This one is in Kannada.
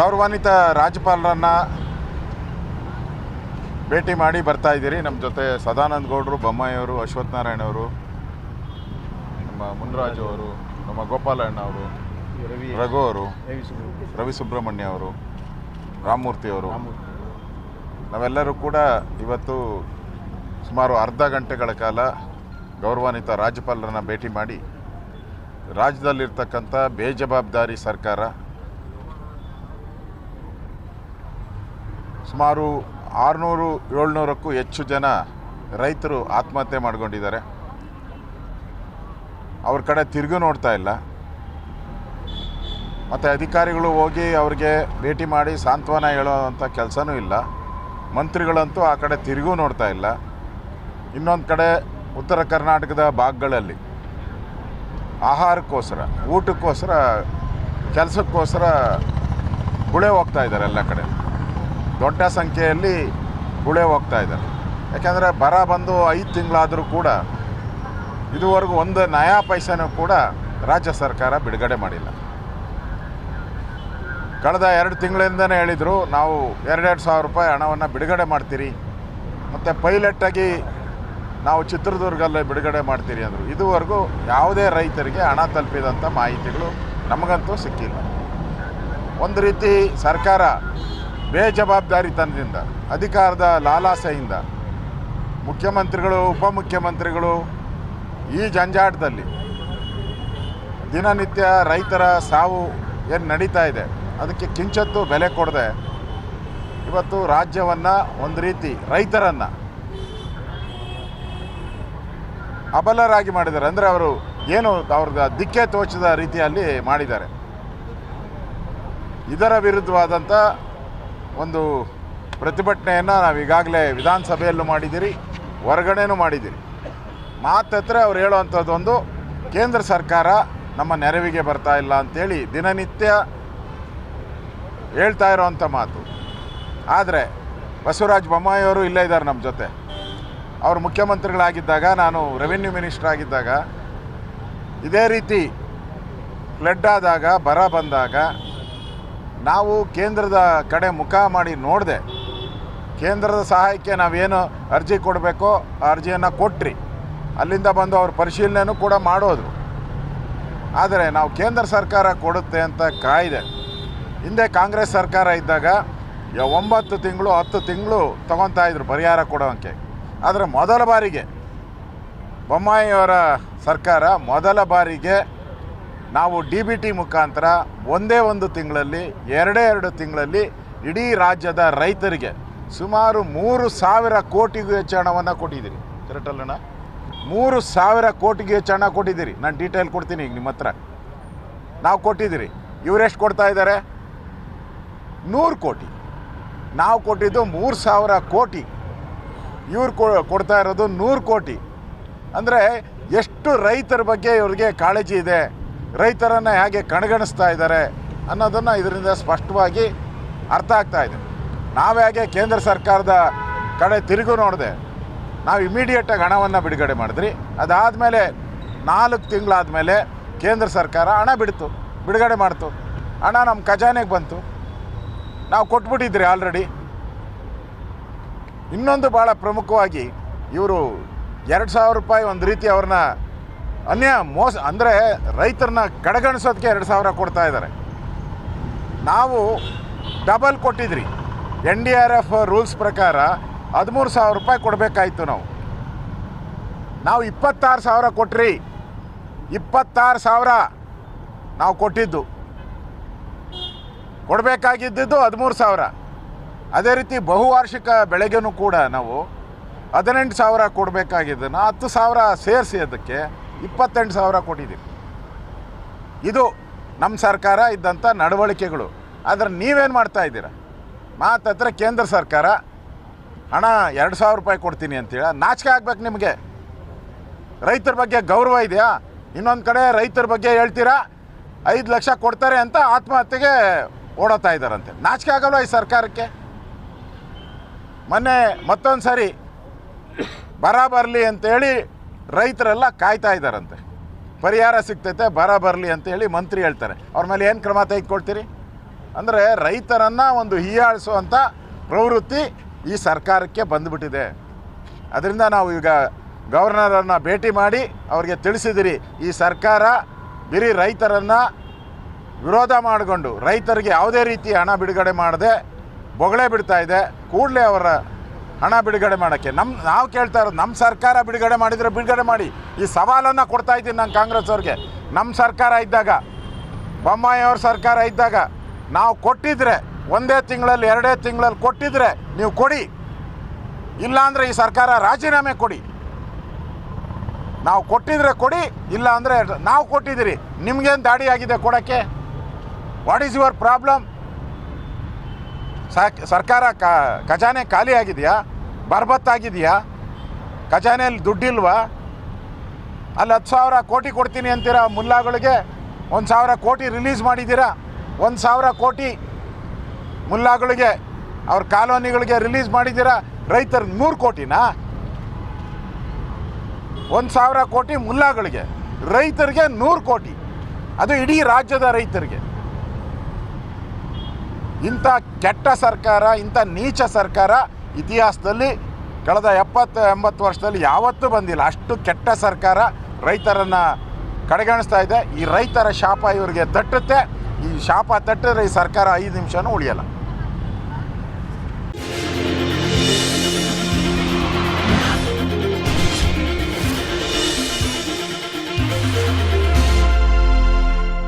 ಗೌರವಾನ್ವಿತ ರಾಜ್ಯಪಾಲರನ್ನ ಭೇಟಿ ಮಾಡಿ ಬರ್ತಾ ಇದ್ದೀರಿ. ನಮ್ಮ ಜೊತೆ ಸದಾನಂದ ಗೌಡರು ಬೊಮ್ಮಾಯಿಯವರು ಅಶ್ವಥ್ ನಾರಾಯಣ ಅವರು ನಮ್ಮ ಮುನ್ರಾಜು ಅವರು ನಮ್ಮ ಗೋಪಾಲಣ್ಣ ಅವರು ರಘು ಅವರು ರವಿ ಸುಬ್ರಹ್ಮಣ್ಯ. ಅವರು. ರಾಮಮೂರ್ತಿ ಅವರು. ನಾವೆಲ್ಲರೂ ಕೂಡ ಇವತ್ತು ಸುಮಾರು ಅರ್ಧ ಗಂಟೆಗಳ ಕಾಲ ಗೌರವಾನ್ವಿತ ರಾಜ್ಯಪಾಲರನ್ನ ಭೇಟಿ ಮಾಡಿ ರಾಜ್ಯದಲ್ಲಿರ್ತಕ್ಕಂಥ ಬೇಜವಾಬ್ದಾರಿ ಸರ್ಕಾರ ಸುಮಾರು ಆರುನೂರು, ಏಳ್ನೂರಕ್ಕೂ ಹೆಚ್ಚು ಜನ ರೈತರು ಆತ್ಮಹತ್ಯೆ ಮಾಡಿಕೊಂಡಿದ್ದಾರೆ. ಅವ್ರ ಕಡೆ ತಿರುಗು ನೋಡ್ತಾ ಇಲ್ಲ. ಮತ್ತು ಅಧಿಕಾರಿಗಳು ಹೋಗಿ ಅವ್ರಿಗೆ ಭೇಟಿ ಮಾಡಿ ಸಾಂತ್ವನ ಹೇಳೋವಂಥ ಕೆಲಸನೂ ಇಲ್ಲ. ಮಂತ್ರಿಗಳಂತೂ ಆ ಕಡೆ ತಿರುಗೂ ನೋಡ್ತಾ ಇಲ್ಲ. ಇನ್ನೊಂದು ಕಡೆ ಉತ್ತರ ಕರ್ನಾಟಕದ ಭಾಗಗಳಲ್ಲಿ ಆಹಾರಕ್ಕೋಸ್ಕರ, ಊಟಕ್ಕೋಸ್ಕರ, ಕೆಲಸಕ್ಕೋಸ್ಕರ ಗುಳೆ ಹೋಗ್ತಾ ಇದ್ದಾರೆ ಎಲ್ಲ ಕಡೆ. ದೊಡ್ಡ ಸಂಖ್ಯೆಯಲ್ಲಿ ಗುಳೆ ಹೋಗ್ತಾ ಇದ್ದಾರೆ. ಯಾಕೆಂದರೆ ಬರ ಬಂದು ಐದು ತಿಂಗಳಾದರೂ ಕೂಡ ಇದುವರೆಗೂ ಒಂದು ನಯಾ ಪೈಸೆನೂ ಕೂಡ ರಾಜ್ಯ ಸರ್ಕಾರ ಬಿಡುಗಡೆ ಮಾಡಿಲ್ಲ. ಕಳೆದ ಎರಡು ತಿಂಗಳಿಂದನೇ ಹೇಳಿದರು, ನಾವು ಎರಡೆರಡು ಸಾವಿರ ರೂಪಾಯಿ ಹಣವನ್ನು ಬಿಡುಗಡೆ ಮಾಡ್ತೀರಿ, ಮತ್ತು ಪೈಲಟ್ಟಾಗಿ ನಾವು ಚಿತ್ರದುರ್ಗಲ್ಲೇ ಬಿಡುಗಡೆ ಮಾಡ್ತೀರಿ ಅಂದರು. ಇದುವರೆಗೂ ಯಾವುದೇ ರೈತರಿಗೆ ಹಣ ತಲುಪಿದಂಥ ಮಾಹಿತಿಗಳು ನಮಗಂತೂ ಸಿಕ್ಕಿಲ್ಲ. ಒಂದು ರೀತಿ ಸರ್ಕಾರ ಬೇಜವಾಬ್ದಾರಿತನದಿಂದ ಅಧಿಕಾರದ ಲಾಲಾಸೆಯಿಂದ ಮುಖ್ಯಮಂತ್ರಿಗಳು, ಉಪಮುಖ್ಯಮಂತ್ರಿಗಳು ಈ ಜಂಜಾಟದಲ್ಲಿ ದಿನನಿತ್ಯ ರೈತರ ಸಾವು ಏನು ನಡೀತಾ ಇದೆ, ಅದಕ್ಕೆ ಕಿಂಚತ್ತು ಬೆಲೆ ಕೊಡದೆ ಇವತ್ತು ರಾಜ್ಯವನ್ನು ಒಂದು ರೀತಿ ರೈತರನ್ನು ಅಬಲರಾಗಿ ಮಾಡಿದ್ದಾರೆ. ಅಂದರೆ ಅವರು ಏನು ಅವ್ರದ್ದು ದಿಕ್ಕೆ ತೋಚದ ರೀತಿಯಲ್ಲಿ ಮಾಡಿದ್ದಾರೆ. ಇದರ ವಿರುದ್ಧವಾದಂಥ ಒಂದು ಪ್ರತಿಭಟನೆಯನ್ನು ನಾವು ಈಗಾಗಲೇ ವಿಧಾನಸಭೆಯಲ್ಲೂ ಮಾಡಿದ್ದೀರಿ ಹೊರಗಡೆನೂ ಮಾಡಿದ್ದೀರಿ. ಮಾತತ್ರ ಅವ್ರು ಹೇಳುವಂಥದ್ದು ಒಂದು, ಕೇಂದ್ರ ಸರ್ಕಾರ ನಮ್ಮ ನೆರವಿಗೆ ಬರ್ತಾ ಇಲ್ಲ ಅಂಥೇಳಿ ದಿನನಿತ್ಯ ಹೇಳ್ತಾ ಇರೋವಂಥ ಮಾತು. ಆದರೆ ಬಸವರಾಜ ಬೊಮ್ಮಾಯಿಯವರು ಇಲ್ಲೇ ಇದ್ದಾರೆ ನಮ್ಮ ಜೊತೆ. ಅವರು ಮುಖ್ಯಮಂತ್ರಿಗಳಾಗಿದ್ದಾಗ, ನಾನು ರೆವಿನ್ಯೂ ಮಿನಿಸ್ಟರ್ ಆಗಿದ್ದಾಗ, ಇದೇ ರೀತಿ ಫ್ಲಡ್ ಆದಾಗ, ಬರ ಬಂದಾಗ ನಾವು ಕೇಂದ್ರದ ಕಡೆ ಮುಖ ಮಾಡಿ ನೋಡಿದೆ, ಕೇಂದ್ರದ ಸಹಾಯಕ್ಕೆ ನಾವೇನು ಅರ್ಜಿ ಕೊಡಬೇಕೋ ಆ ಅರ್ಜಿಯನ್ನು ಕೊಟ್ಟ್ರಿ ಅಲ್ಲಿಂದ ಬಂದು ಅವ್ರ ಪರಿಶೀಲನೆಯೂ ಕೂಡ ಮಾಡೋದು. ಆದರೆ ನಾವು ಕೇಂದ್ರ ಸರ್ಕಾರ ಕೊಡುತ್ತೆ ಅಂತ ಕಾಯಿದೆ. ಹಿಂದೆ ಕಾಂಗ್ರೆಸ್ ಸರ್ಕಾರ ಇದ್ದಾಗ ಒಂಬತ್ತು ತಿಂಗಳು, ಹತ್ತು ತಿಂಗಳು ತೊಗೊತಾ ಇದ್ರು ಪರಿಹಾರ ಕೊಡೋಕ್ಕೆ ಆದರೆ ಮೊದಲ ಬಾರಿಗೆ ಬೊಮ್ಮಾಯಿಯವರ ಸರ್ಕಾರ ಮೊದಲ ಬಾರಿಗೆ ನಾವು ಡಿ ಬಿ ಟಿ ಮುಖಾಂತರ ಒಂದೇ ಒಂದು ತಿಂಗಳಲ್ಲಿ, ಎರಡೇ ಎರಡು ತಿಂಗಳಲ್ಲಿ ಇಡೀ ರಾಜ್ಯದ ರೈತರಿಗೆ ಸುಮಾರು ಮೂರು ಸಾವಿರ ಕೋಟಿಗೂ ಹೆಚ್ಚು ಹಣವನ್ನು ಕೊಟ್ಟಿದ್ದೀರಿ. ಕರೆಕ್ಟಲ್ಲಣ್ಣ ಮೂರು ಸಾವಿರ ಕೋಟಿಗೂ ಹೆಚ್ಚು ಹಣ ಕೊಟ್ಟಿದ್ದೀರಿ. ನಾನು ಡೀಟೇಲ್ ಕೊಡ್ತೀನಿ ಈಗ ನಿಮ್ಮ ಹತ್ರ. ನಾವು ಕೊಟ್ಟಿದ್ದೀರಿ. ಇವರೆಷ್ಟು ಕೊಡ್ತಾ ಇದ್ದಾರೆ? ನೂರು ಕೋಟಿ. ನಾವು ಕೊಟ್ಟಿದ್ದು ಮೂರು ಸಾವಿರ ಕೋಟಿ. ಇವ್ರು ಕೊಡ್ತಾ ಇರೋದು ನೂರು ಕೋಟಿ. ಅಂದರೆ ಎಷ್ಟು ರೈತರ ಬಗ್ಗೆ ಇವ್ರಿಗೆ ಕಾಳಜಿ ಇದೆ? ರೈತರನ್ನು ಹೇಗೆ ಕಣಗಣಿಸ್ತಾ ಇದ್ದಾರೆ ಅನ್ನೋದನ್ನು ಇದರಿಂದ ಸ್ಪಷ್ಟವಾಗಿ ಅರ್ಥ ಆಗ್ತಾ ಇದೆ. ನಾವು ಹೇಗೆ ಕೇಂದ್ರ ಸರ್ಕಾರದ ಕಡೆ ತಿರುಗು ನೋಡಿದೆ, ನಾವು ಇಮಿಡಿಯೇಟಾಗಿ ಹಣವನ್ನು ಬಿಡುಗಡೆ ಮಾಡಿದ್ರಿ. ಅದಾದಮೇಲೆ ನಾಲ್ಕು ತಿಂಗಳಾದಮೇಲೆ ಕೇಂದ್ರ ಸರ್ಕಾರ ಹಣ ಬಿಡ್ತು, ಬಿಡುಗಡೆ ಮಾಡ್ತು. ಹಣ ನಮ್ಮ ಖಜಾನೆಗೆ ಬಂತು. ನಾವು ಕೊಟ್ಬಿಟ್ಟಿದ್ರಿ ಆಲ್ರೆಡಿ ಇನ್ನೊಂದು ಭಾಳ ಪ್ರಮುಖವಾಗಿ ಇವರು ಎರಡು ಸಾವಿರ ರೂಪಾಯಿ ಒಂದು ರೀತಿ ಅವ್ರನ್ನ ಅನ್ಯ ಮೋಸ, ಅಂದರೆ ರೈತರನ್ನ ಕಡೆಗಣಿಸೋದಕ್ಕೆ ಎರಡು ಸಾವಿರ ಕೊಡ್ತಾ ಇದ್ದಾರೆ. ನಾವು double ಕೊಟ್ಟಿದ್ರಿ. N D R F rules ಪ್ರಕಾರ ಹದಿಮೂರು ಸಾವಿರ ರೂಪಾಯಿ ಕೊಡಬೇಕಾಯ್ತು ನಾವು. ನಾವು ಇಪ್ಪತ್ತಾರು ಸಾವಿರ ಕೊಟ್ರಿ. ಇಪ್ಪತ್ತಾರು ಸಾವಿರ ನಾವು ಕೊಟ್ಟಿದ್ದು. ಕೊಡಬೇಕಾಗಿದ್ದು ಹದಿಮೂರು ಸಾವಿರ. ಅದೇ ರೀತಿ ಬಹುವಾರ್ಷಿಕ ಬೆಳೆಗೂ ಕೂಡ ನಾವು ಹದಿನೆಂಟು ಸಾವಿರ ಕೊಡಬೇಕಾಗಿದ್ದನ್ನು ಹತ್ತು ಸಾವಿರ ಸೇರಿಸಿ ಅದಕ್ಕೆ ಇಪ್ಪತ್ತೆಂಟು ಸಾವಿರ ಕೊಟ್ಟಿದ್ದೀವಿ. ಇದು ನಮ್ಮ ಸರ್ಕಾರ ಇದ್ದಂಥ ನಡವಳಿಕೆಗಳು. ಆದರೆ ನೀವೇನು ಮಾಡ್ತಾ ಇದ್ದೀರಾ? ಮಾತತ್ರ ಕೇಂದ್ರ ಸರ್ಕಾರ, ಹಣ ಎರಡು ಸಾವಿರ ರೂಪಾಯಿ ಕೊಡ್ತೀನಿ ಅಂತೇಳಿ, ನಾಚಿಕೆ ಆಗ್ಬೇಕು ನಿಮಗೆ. ರೈತರ ಬಗ್ಗೆ ಗೌರವ ಇದೆಯಾ? ಇನ್ನೊಂದು ಕಡೆ ರೈತರ ಬಗ್ಗೆ ಹೇಳ್ತೀರಾ? ಐದು ಲಕ್ಷ ಕೊಡ್ತಾರೆ ಅಂತ ಆತ್ಮಹತ್ಯೆಗೆ ಓಡೋತಾ ಇದ್ದಾರಂತೆ ನಾಚಿಕೆ ಆಗಲ್ಲ ಈ ಸರ್ಕಾರಕ್ಕೆ? ಮೊನ್ನೆ ಮತ್ತೊಂದು ಸರಿ ಬರ ಬರಲಿ ಅಂತೇಳಿ ರೈತರೆಲ್ಲ ಕಾಯ್ತಾ ಇದ್ದಾರಂತೆ. ಪರಿಹಾರ ಸಿಗ್ತೈತೆ, ಬರ ಬರಲಿ ಅಂತ ಹೇಳಿ ಮಂತ್ರಿ ಹೇಳ್ತಾರೆ. ಅವ್ರ ಮೇಲೆ ಏನು ಕ್ರಮ ತೆಗೆದುಕೊಳ್ತೀರಿ? ಅಂದರೆ ರೈತರನ್ನು ಒಂದು ಹೀಯಾಳಿಸುವಂಥ ಪ್ರವೃತ್ತಿ ಈ ಸರ್ಕಾರಕ್ಕೆ ಬಂದುಬಿಟ್ಟಿದೆ. ಅದರಿಂದ ನಾವು ಈಗ ಗವರ್ನರನ್ನು ಭೇಟಿ ಮಾಡಿ ಅವ್ರಿಗೆ ತಿಳಿಸಿದಿರಿ, ಈ ಸರ್ಕಾರ ಬರೀ ರೈತರನ್ನು ವಿರೋಧ ಮಾಡಿಕೊಂಡು ರೈತರಿಗೆ ಯಾವುದೇ ರೀತಿ ಹಣ ಬಿಡುಗಡೆ ಮಾಡದೆ ಬೊಗಳೆ ಬಿಡ್ತಾ ಇದೆ, ಕೂಡಲೇ ಅವರ ಹಣ ಬಿಡುಗಡೆ ಮಾಡೋಕ್ಕೆ. ನಮ್ಮ ನಾವು ಕೇಳ್ತಾ ಇರೋದು ನಮ್ಮ ಸರ್ಕಾರ ಬಿಡುಗಡೆ ಮಾಡಿದರೆ ಬಿಡುಗಡೆ ಮಾಡಿ. ಈ ಸವಾಲನ್ನು ಕೊಡ್ತಾ ಇದ್ದೀನಿ ನಾನು ಕಾಂಗ್ರೆಸ್ ಅವ್ರಿಗೆ. ನಮ್ಮ ಸರ್ಕಾರ ಇದ್ದಾಗ, ಬೊಮ್ಮಾಯಿ ಅವ್ರ ಸರ್ಕಾರ ಇದ್ದಾಗ, ನಾವು ಕೊಟ್ಟಿದ್ರೆ, ಒಂದೇ ತಿಂಗಳಲ್ಲಿ, ಎರಡೇ ತಿಂಗಳಲ್ಲಿ ಕೊಟ್ಟಿದ್ರೆ ನೀವು ಕೊಡಿ. ಇಲ್ಲಾಂದರೆ ಈ ಸರ್ಕಾರ ರಾಜೀನಾಮೆ ಕೊಡಿ. ನಾವು ಕೊಟ್ಟಿದ್ರೆ ಕೊಡಿ ಇಲ್ಲ ಅಂದರೆ ನಾವು ಕೊಟ್ಟಿದ್ದೀರಿ. ನಿಮಗೇನು ದಾಡಿ ಆಗಿದೆ ಕೊಡೋಕ್ಕೆ? ವಾಟ್ ಈಸ್ ಯುವರ್ ಪ್ರಾಬ್ಲಮ್ ಸರ್ಕಾರ ಖಜಾನೆ ಖಾಲಿ ಆಗಿದೆಯಾ ಬರ್ಬತ್ತಾಗಿದೆಯಾ? ಖಜಾನೆಯಲ್ಲಿ ದುಡ್ಡಿಲ್ವಾ? ಅಲ್ಲಿ ಹತ್ತು ಸಾವಿರ ಕೋಟಿ ಕೊಡ್ತೀನಿ ಅಂತೀರಾ ಮುಲ್ಲಾಗಳಿಗೆ? ಒಂದು ಸಾವಿರ ಕೋಟಿ ರಿಲೀಸ್ ಮಾಡಿದ್ದೀರಾ? ಒಂದು ಸಾವಿರ ಕೋಟಿ ಮುಲ್ಲಾಗಳಿಗೆ, ಅವ್ರ ಕಾಲೋನಿಗಳಿಗೆ ರಿಲೀಸ್ ಮಾಡಿದ್ದೀರಾ? ರೈತರಿಗೆ ನೂರು ಕೋಟಿನಾ? ಒಂದು ಸಾವಿರ ಕೋಟಿ ಮುಲ್ಲಾಗಳಿಗೆ, ರೈತರಿಗೆ ನೂರು ಕೋಟಿ. ಅದು ಇಡೀ ರಾಜ್ಯದ ರೈತರಿಗೆ. ಇಂಥ ಕೆಟ್ಟ ಸರ್ಕಾರ, ಇಂಥ ನೀಚ ಸರ್ಕಾರ ಇತಿಹಾಸದಲ್ಲಿ ಕಳೆದ ಎಪ್ಪತ್ತು, ಎಂಬತ್ತು ವರ್ಷದಲ್ಲಿ ಯಾವತ್ತೂ ಬಂದಿಲ್ಲ. ಅಷ್ಟು ಕೆಟ್ಟ ಸರ್ಕಾರ ರೈತರನ್ನು ಕಡೆಗಣಿಸ್ತಾ ಇದೆ. ಈ ರೈತರ ಶಾಪ ಇವರಿಗೆ ತಟ್ಟುತ್ತೆ ಈ ಶಾಪ ತಟ್ಟಿದ್ರೆ ಈ ಸರ್ಕಾರ ಐದು ನಿಮಿಷನೂ ಉಳಿಯಲ್ಲ.